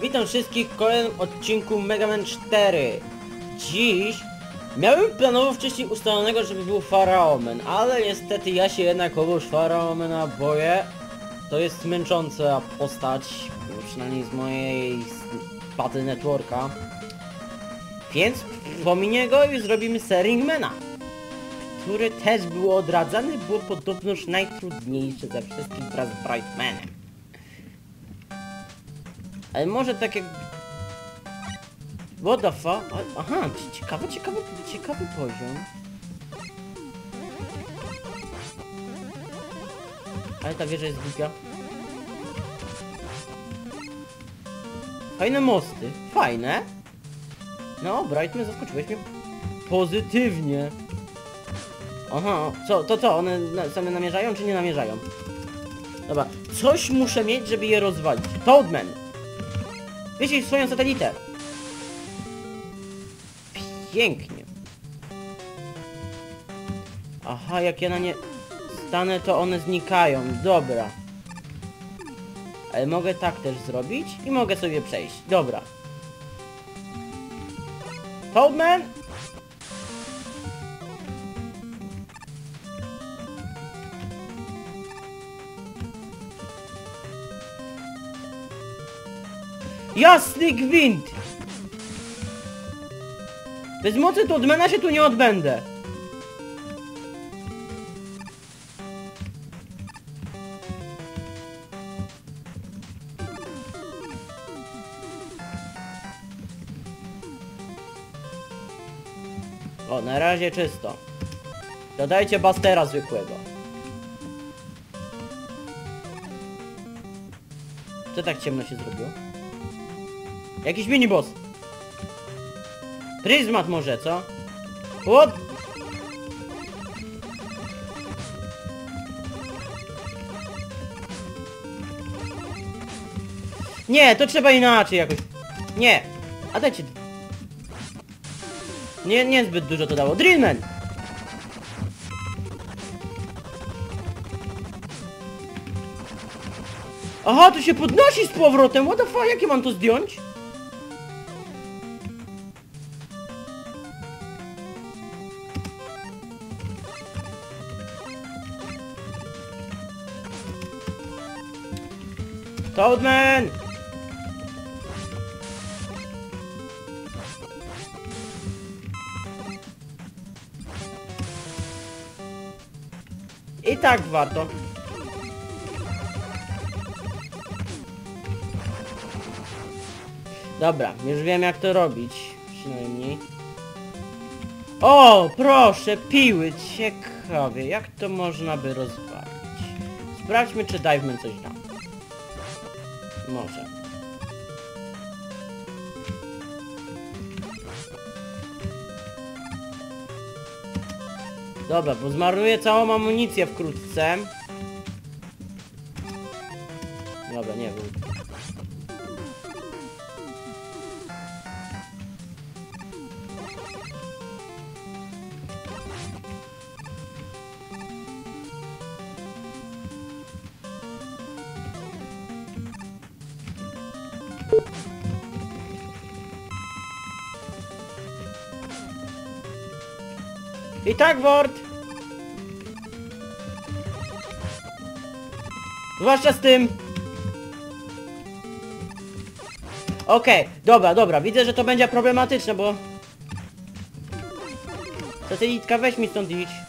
Witam wszystkich w kolejnym odcinku Mega Man 4. Dziś miałem planowo wcześniej ustalonego, żeby był Faraomen, ale niestety ja się jednak obok Faraomena boję. To jest męcząca postać, przynajmniej z mojej paty networka. Więc pominie go i zrobimy Seringmana, który też był odradzany, było podobnoż najtrudniejsze ze wszystkich wraz z Brightmanem. Ale może tak jak... What the fuck? Aha, ci- ciekawy, ciekawy, ciekawy poziom. Ale ta wieża jest głupia. Fajne mosty. Fajne. No, Brightman, zaskoczyłeś mnie pozytywnie. Aha, co, to co, one na, same namierzają, czy nie namierzają? Dobra, coś muszę mieć, żeby je rozwalić. Toadman! Wyślij swoją satelitę! Pięknie. Aha, jak ja na nie stanę, to one znikają. Dobra. Ale mogę tak też zrobić i mogę sobie przejść. Dobra. Toadman! Jasny gwint! Bez mocy Toadmana się tu nie odbędę. O, na razie czysto. Dodajcie Bastera zwykłego. Co tak ciemno się zrobiło? Jakiś miniboss. Pryzmat może, co? What? Nie, to trzeba inaczej jakoś. Nie. A dajcie. Nie, niezbyt dużo to dało. Drillman! Aha, to się podnosi z powrotem. What the fuck, jakie mam to zdjąć? Toadman! I tak warto. Dobra, już wiem jak to robić. Przynajmniej. O, proszę, piły, ciekawie, jak to można by rozwalić. Sprawdźmy, czy Diveman coś da. Może. Dobra, bo zmarnuję całą amunicję wkrótce. Dobra, nie był. I tak, Word! Zwłaszcza z tym! Okej, dobra, dobra, widzę, że to będzie problematyczne, bo... Satelitka, weź mi stąd idź.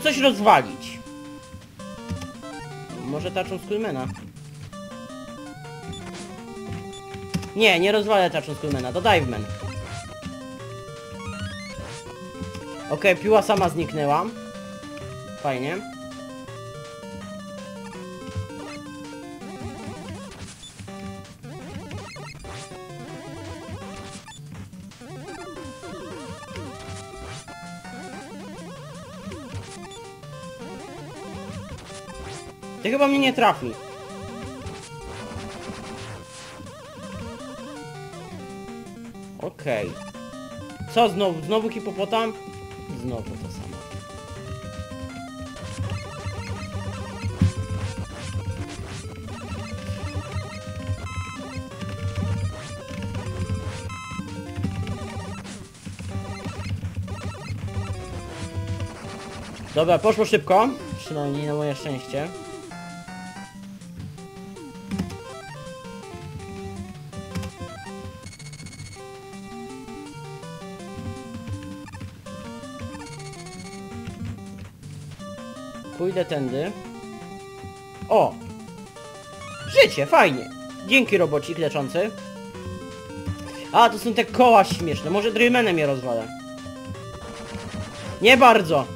Coś rozwalić. Może taczą Skullmana. Nie, nie rozwalę taczą Skullmana, to Diveman. Okej, piła sama zniknęła. Fajnie. chyba mnie nie trafi. Okej. Okay. Co znowu? Znowu hipopotam? Znowu to samo. Dobra, poszło szybko. Przynajmniej na moje szczęście. Pójdę tędy. O! Życie, fajnie. Dzięki robocik leczący. A, to są te koła śmieszne. Może Draymanem je rozwalę. Nie bardzo.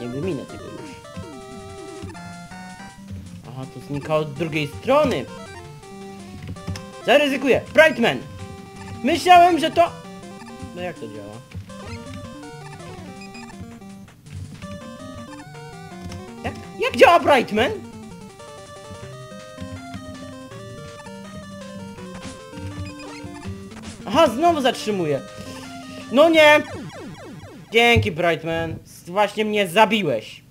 Nie wyminę tego już. Aha, to znika od drugiej strony. Zaryzykuję. Brightman! Myślałem, że to... No jak to działa? Jak, jak działa Brightman? Aha, znowu zatrzymuje. No nie! Dzięki, Brightman. Właśnie mnie zabiłeś.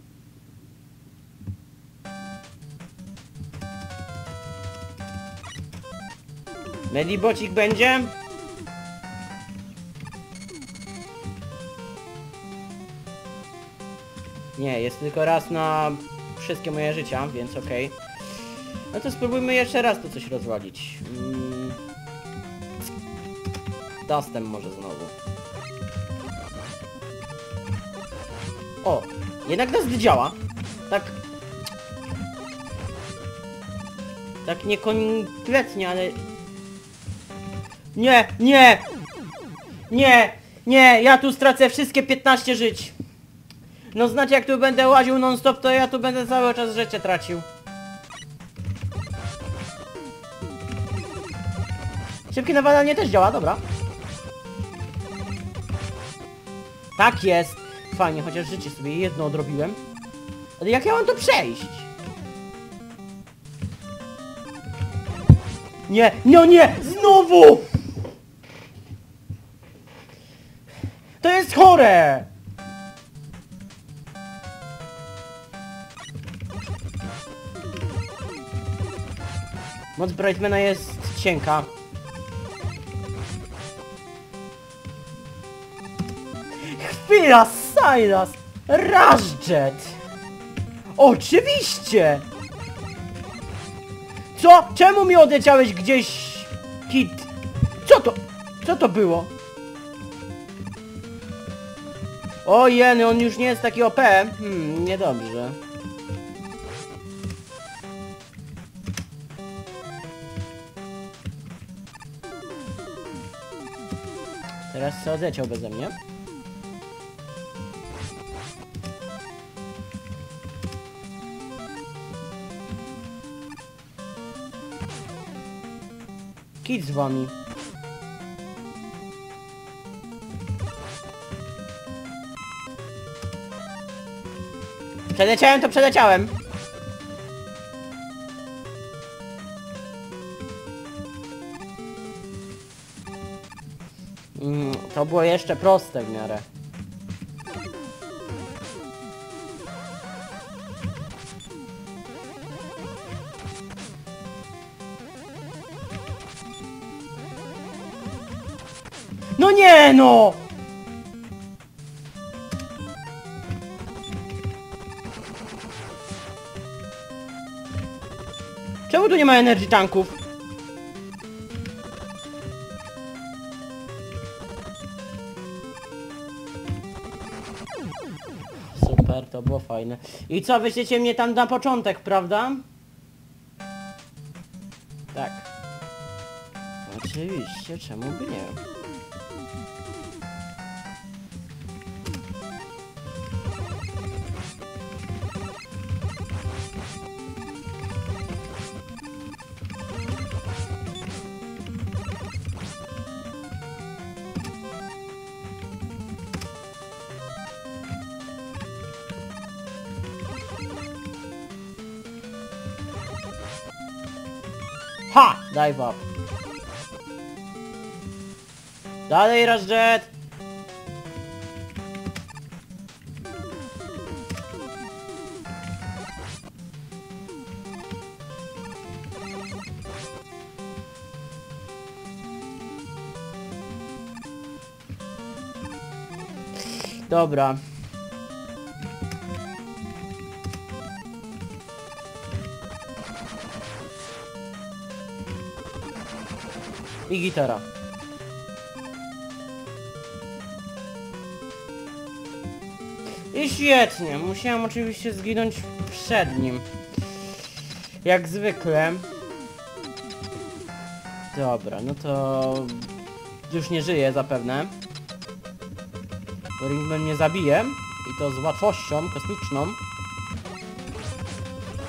Medibocik będzie? Nie, jest tylko raz na wszystkie moje życia, więc okej. No to spróbujmy jeszcze raz tu coś rozwalić. Mm. Dustem może znowu. O! Jednak Dust działa. Tak... Tak niekompletnie, ale... Nie! Nie! Nie! Nie! Ja tu stracę wszystkie 15 żyć! No znacie jak tu będę łaził non stop, to ja tu będę cały czas życie tracił. Szybkie nawalanie też działa, dobra. Tak jest. Fajnie, chociaż życie sobie jedno odrobiłem. Ale jak ja mam to przejść? Nie, no nie, znowu! To jest chore! Moc Brightmana jest cienka. Chwila, Silas! Rashjet! Oczywiście! Co? Czemu mi odleciałeś gdzieś... Kit? Co to? Co to było? O jeny, on już nie jest taki OP. Hmm, niedobrze. Teraz co odleciał beze mnie? Kit z wami. Przeleciałem to przeleciałem. To było jeszcze proste w miarę. No nie no! Czemu tu nie ma energy tanków? Super, to było fajne. I co, wyślecie mnie tam na początek, prawda? Tak. Oczywiście, czemu by nie? dive up. Dalej, Razjet! Dobra. I gitara. I świetnie, musiałem oczywiście zginąć przed nim. Jak zwykle. Dobra, no to... Już nie żyje zapewne. Bo Ringman mnie zabije. I to z łatwością kosmiczną.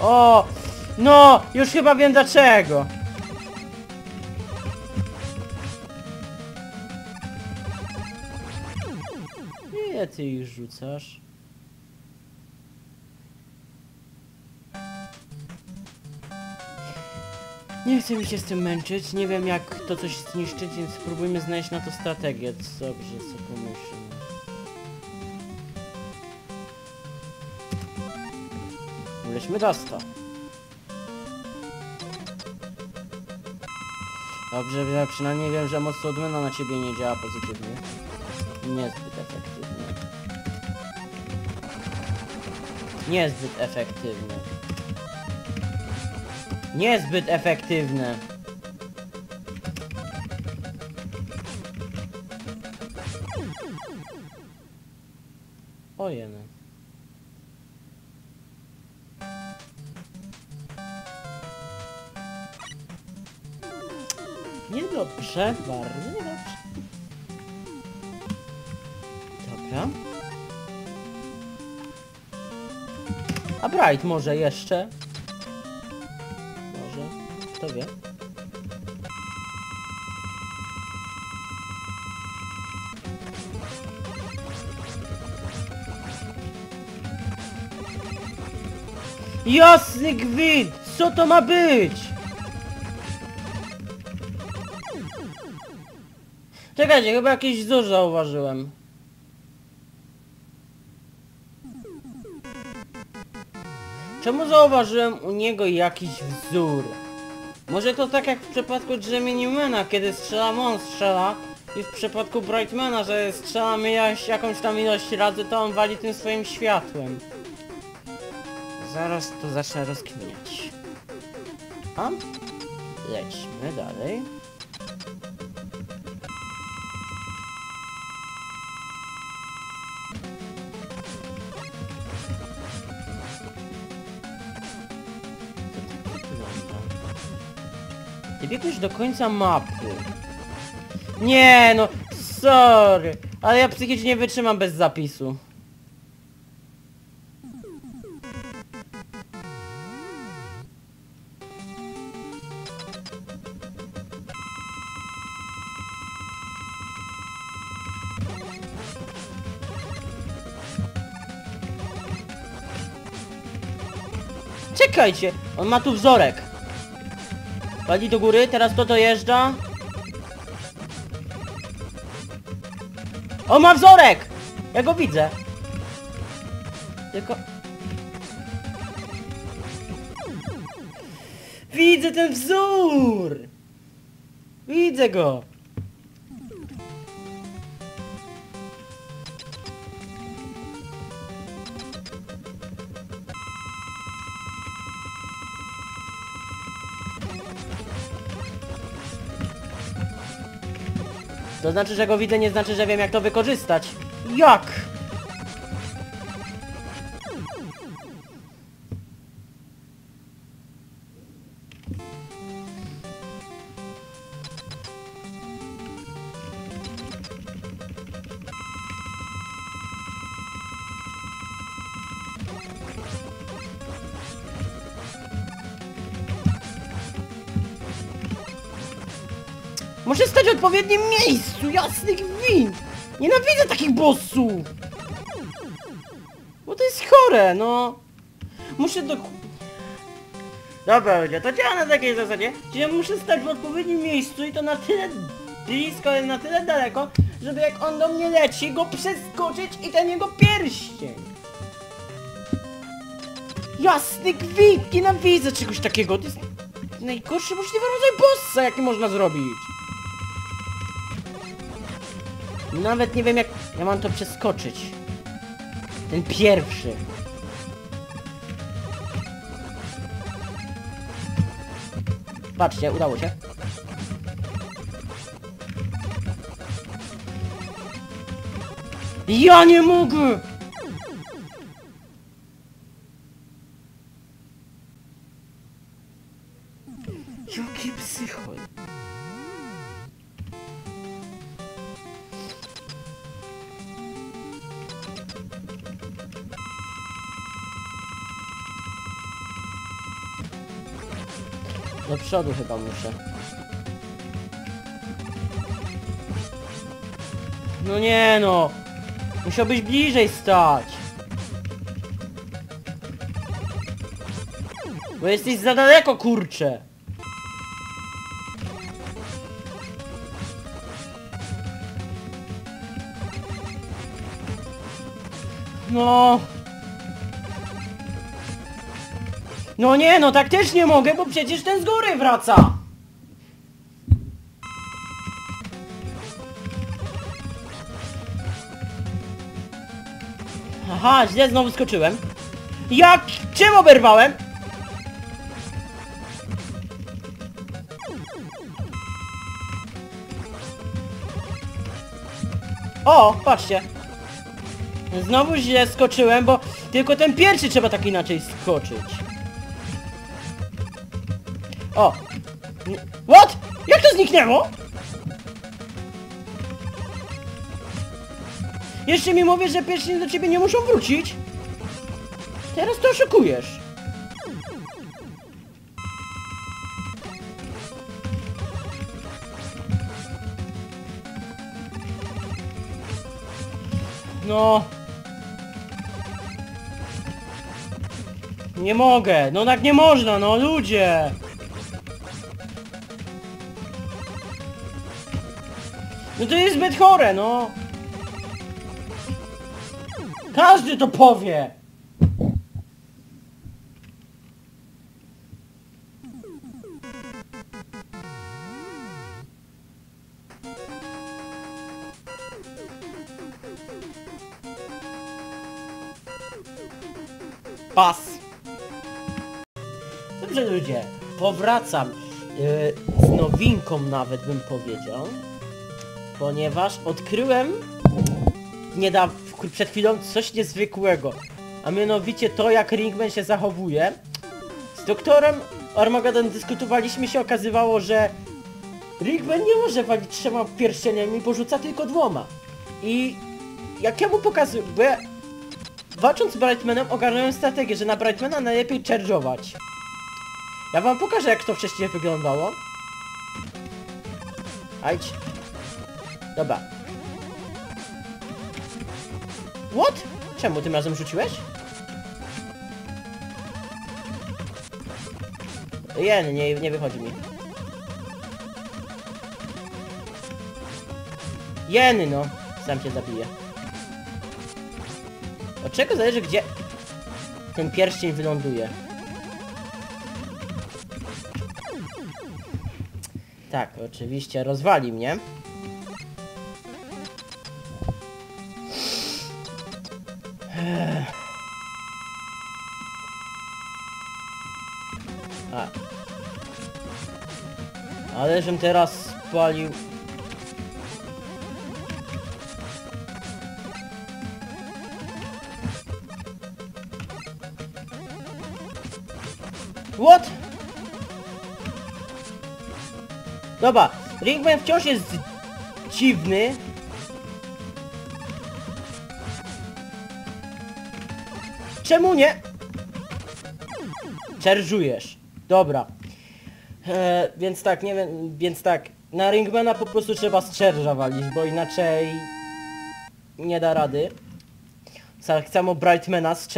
O! No! Już chyba wiem dlaczego. Ty ich rzucasz? Nie chcę mi się z tym męczyć, nie wiem jak to coś zniszczyć, więc spróbujmy znaleźć na to strategię. Dobrze, co pomyślę. Uleśmy Dasta. Dobrze, przynajmniej wiem, że moc odmena na ciebie nie działa pozytywnie. Niezbyt efektywnie. Niezbyt efektywne. Niezbyt efektywne. Ojeny. Niedobrze, bardzo niedobrze. A Bright może jeszcze? Może? Kto wie? Jasny gwint! Co to ma być? Czekajcie, chyba jakiś wzór zauważyłem. Czemu zauważyłem u niego jakiś wzór? Może to tak jak w przypadku Geminimana, kiedy strzelam on strzela i w przypadku Brightmana, że strzelamy jakąś tam ilość razy, to on wali tym swoim światłem. Zaraz to zacznę rozkminiać. A? Lećmy dalej. Ty biegłeś do końca mapy. Nie no, sorry, ale ja psychicznie nie wytrzymam bez zapisu. Czekajcie, on ma tu wzorek. Wali do góry, teraz to dojeżdża. On ma wzorek! Ja go widzę. Tylko... Widzę ten wzór! Widzę go! To znaczy, że go widzę, nie znaczy, że wiem jak to wykorzystać. Jak? Odpowiednim miejscu, jasny gwint! Nienawidzę takich bossów! Bo to jest chore, no. Muszę do... Dobra ludzie, to działa na takiej zasadzie, ja muszę stać w odpowiednim miejscu i to na tyle blisko, na tyle daleko, żeby jak on do mnie leci, go przeskoczyć i ten jego pierścień. Jasny gwint, nienawidzę czegoś takiego, to jest najgorszy możliwy rodzaj bossa, jaki można zrobić. Nawet nie wiem jak ja mam to przeskoczyć. Ten pierwszy. Patrzcie, udało się. Ja nie mogę! Jaki psychol. Do przodu chyba muszę. No nie no! Musiałbyś bliżej stać! Bo jesteś za daleko, kurcze! No... No nie, no tak też nie mogę, bo przecież ten z góry wraca! Aha, źle znowu skoczyłem. Jak? Czym oberwałem? O, patrzcie. Znowu źle skoczyłem, bo tylko ten pierwszy trzeba tak inaczej skoczyć. O! What? Jak to zniknęło? Jeszcze mi mówisz, że pierwsi do ciebie nie muszą wrócić? Teraz to oszukujesz. No. Nie mogę, no tak nie można, no ludzie. No to jest zbyt chore, no. Każdy to powie. Pas. Dobrze ludzie, powracam yy, z nowinką nawet bym powiedział, ponieważ odkryłem niedawno, przed chwilą coś niezwykłego, a mianowicie to jak Ringman się zachowuje. Z doktorem Armageddon dyskutowaliśmy się, okazywało, że Ringman nie może walić trzema pierścieniami, bo rzuca tylko dwoma. I jak ja mu pokazuję, bo ja walcząc z Brightmanem ogarnąłem strategię, że na Brightmana najlepiej charge'ować. Ja wam pokażę jak to wcześniej wyglądało. Ajdź. Dobra. What? Czemu tym razem rzuciłeś? Jen, nie, nie wychodzi mi. Jeny no, sam się zabije. Od czego zależy gdzie ten pierścień wyląduje? Tak, oczywiście rozwali mnie. Ale teraz spalił. What? Dobra, Ringman wciąż jest dziwny. Czemu nie? Czerżujesz. Dobra. E, więc tak, nie wiem, więc tak. Na Ringmana po prostu trzeba z czerża walić, bo inaczej nie da rady. Tak samo Brightmana z.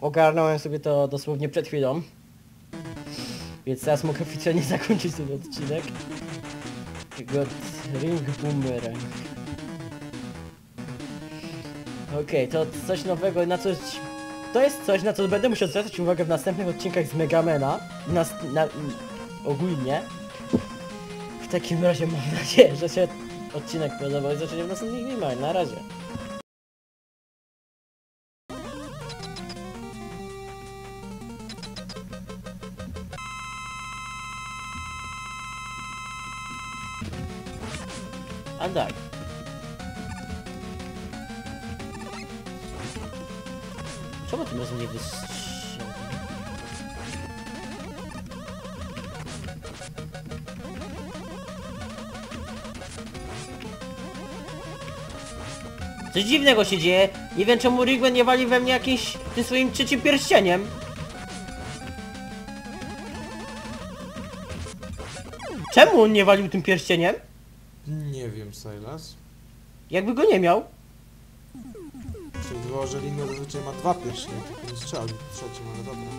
Ogarnąłem sobie to dosłownie przed chwilą. Więc teraz mogę oficjalnie zakończyć ten odcinek. God, Ring Boomerang. Okej, to coś nowego, na coś... To jest coś, na co będę musiał zwracać uwagę w następnych odcinkach z Megamena. Na, na, ogólnie. W takim razie mam nadzieję, że się odcinek podobał i zobaczymy w następnych filmach. Na razie. Coś dziwnego się dzieje. Nie wiem czemu Rigwen nie wali we mnie jakimś tym swoim trzecim pierścieniem. Czemu on nie walił tym pierścieniem? Nie wiem, Silas. Jakby go nie miał. Przewidywało, że Lino zazwyczaj ma dwa pierścienie, tylko nie w trzecim, ale dobra.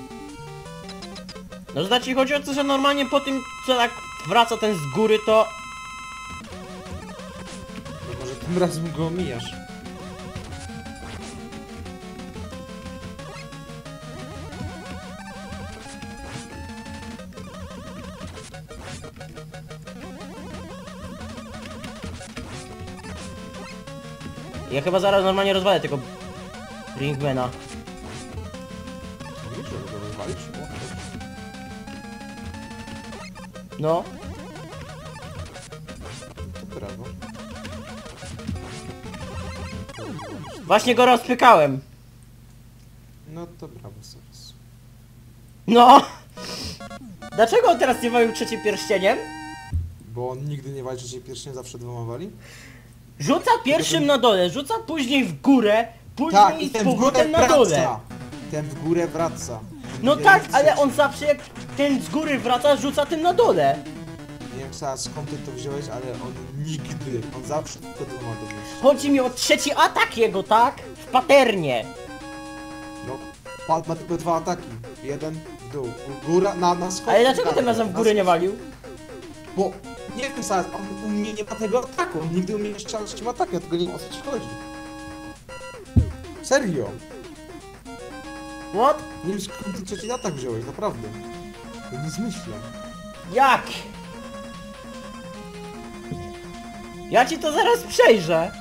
No znaczy chodzi o to, że normalnie po tym co tak wraca ten z góry to... To może tym razem go omijasz. Ja chyba zaraz normalnie rozwalę tego Ringmana. No. Brawo. Właśnie go rozpykałem. No to brawo, Silas. No. Dlaczego on teraz nie walił trzecim pierścieniem? Bo on nigdy nie walczy się pierścienie, zawsze dwoma wali? Rzuca pierwszym na dole, rzuca później w górę, później Tak, i z ten w górę powrotem na dole. wraca! Ten w górę wraca. No Nie tak, wiem, ale on zawsze jak ten z góry wraca, rzuca tym na dole. Nie wiem skąd ty to wziąłeś, ale on nigdy, on zawsze tylko dwoma dowiesz. Chodzi mi o trzeci atak jego, tak? W paternie. No, padł ma tylko dwa ataki. Jeden w dół. Góra, na, na skok. Ale dlaczego tym razem w górę nie walił? Bo, nie wiem Silas, on u mnie nie ma tego ataku. On nigdy u mnie nie strzelał z tym atakiem, ja tego nie wiem o co ci chodzi. Serio. What? Nie wiem skąd ty trzeci atak wziąłeś, naprawdę. Ja nie zmyślam. Jak? Ja ci to zaraz przejrzę.